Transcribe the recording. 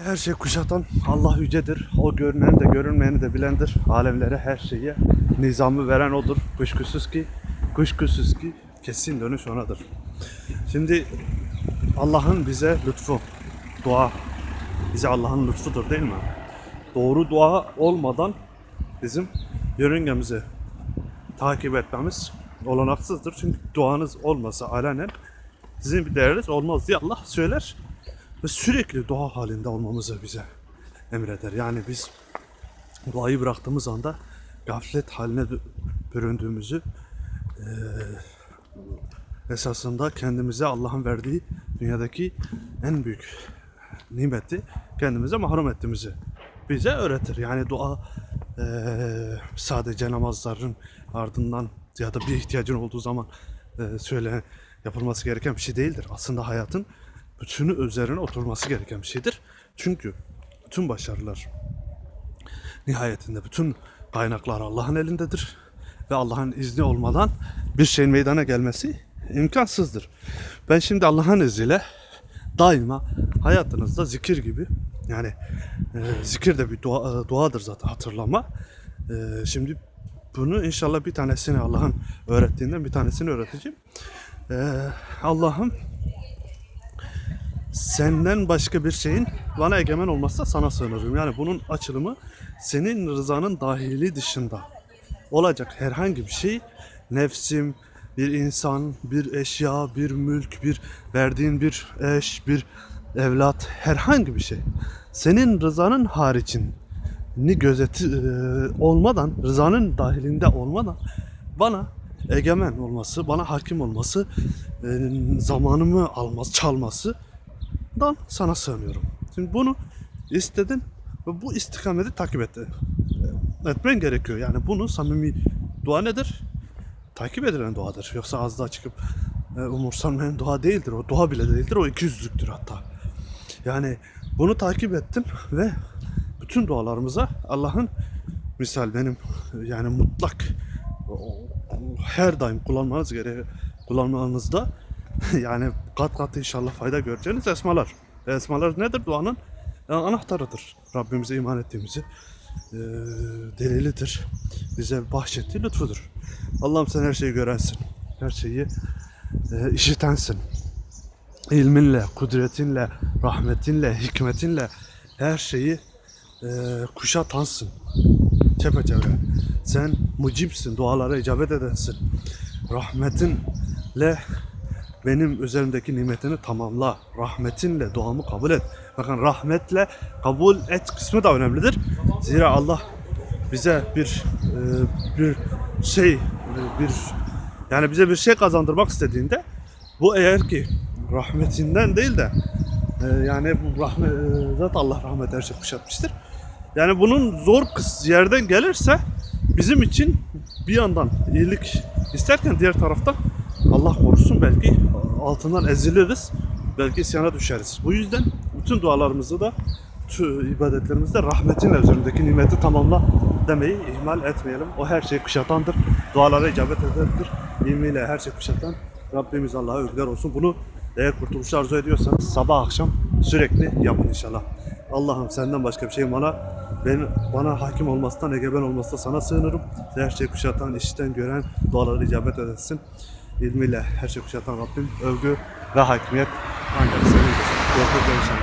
Her şey kuşatan Allah yücedir. O görüneni de görünmeyeni de bilendir. Alemlere her şeye nizamı veren odur. Kuşkusuz ki kuşkusuz ki kesin dönüş onadır. Şimdi Allah'ın bize lütfu, dua bize Allah'ın lütfudur değil mi? Doğru dua olmadan bizim yörüngemizi takip etmemiz olanaksızdır. Çünkü duanız olmasa alenen sizin bir değeriniz olmaz diye Allah söyler ve sürekli dua halinde olmamızı bize emreder. Yani biz duayı bıraktığımız anda gaflet haline büründüğümüzü eee, esasında kendimize Allah'ın verdiği dünyadaki en büyük nimeti kendimize mahrum ettiğimizi bize öğretir. Yani dua eee, sadece namazların ardından ya da bir ihtiyacın olduğu zaman eee, söyle yapılması gereken bir şey değildir. Aslında hayatın bütünü üzerine oturması gereken bir şeydir. Çünkü bütün başarılar nihayetinde bütün kaynaklar Allah'ın elindedir ve Allah'ın izni olmadan bir şeyin meydana gelmesi imkansızdır. Ben şimdi Allah'ın izniyle daima hayatınızda zikir gibi yani e, zikir de bir dua, e, duadır zaten hatırlama. E, şimdi bunu inşallah bir tanesini Allah'ın öğrettiğinden bir tanesini öğreteceğim. E, Allah'ım senden başka bir şeyin bana egemen olmazsa sana sığınırım. Yani bunun açılımı senin rızanın dahili dışında olacak herhangi bir şey nefsim, bir insan, bir eşya, bir mülk, bir verdiğin bir eş, bir evlat, herhangi bir şey. Senin rızanın haricini gözeti e, olmadan, rızanın dahilinde olmadan bana egemen olması, bana hakim olması, e, zamanımı alması, çalması dan sana sığınıyorum. Şimdi bunu istedin ve bu istikameti takip et, etmen gerekiyor. Yani bunu samimi dua nedir? Takip edilen duadır. Yoksa az daha çıkıp e, umursanmayan dua değildir. O dua bile değildir. O iki yüzlüktür hatta. Yani bunu takip ettim ve bütün dualarımıza Allah'ın misal benim yani mutlak her daim kullanmanız gereği kullanmanızda yani kat kat inşallah fayda göreceğiniz esmalar. Esmalar nedir? Duanın e, anahtarıdır. Rabbimize iman ettiğimizi e, delilidir. Bize bahşettiği lütfudur. Allah'ım sen her şeyi görensin. Her şeyi e, işitensin. İlminle, kudretinle, rahmetinle, hikmetinle her şeyi e, kuşatansın. Çepeçevre. Sen mucipsin, dualara icabet edensin. Rahmetinle benim üzerimdeki nimetini tamamla. Rahmetinle duamı kabul et. Bakın rahmetle kabul et kısmı da önemlidir. Zira Allah bize bir e, bir şey bir yani bize bir şey kazandırmak istediğinde bu eğer ki rahmetinden değil de e, yani bu rahmet e, zaten Allah rahmet her şey kuşatmıştır. Yani bunun zor kıs yerden gelirse bizim için bir yandan iyilik isterken diğer taraftan Allah korusun belki altından eziliriz. Belki isyana düşeriz. Bu yüzden bütün dualarımızı da ibadetlerimizde rahmetinle üzerindeki nimeti tamamla demeyi ihmal etmeyelim. O her şeyi kuşatandır. Dualara icabet edendir. İlmiyle her şeyi kuşatan Rabbimiz Allah'a övgüler olsun. Bunu eğer kurtuluş arzu ediyorsanız sabah akşam sürekli yapın inşallah. Allah'ım senden başka bir şey bana ben bana hakim olmasından, egemen olmasından sana sığınırım. Her şeyi kuşatan, işiten, gören dualara icabet edesin. İlmiyle her şeyi kuşatan Rabbim övgü ve hakimiyet ancak senindir. Yok yok inşallah.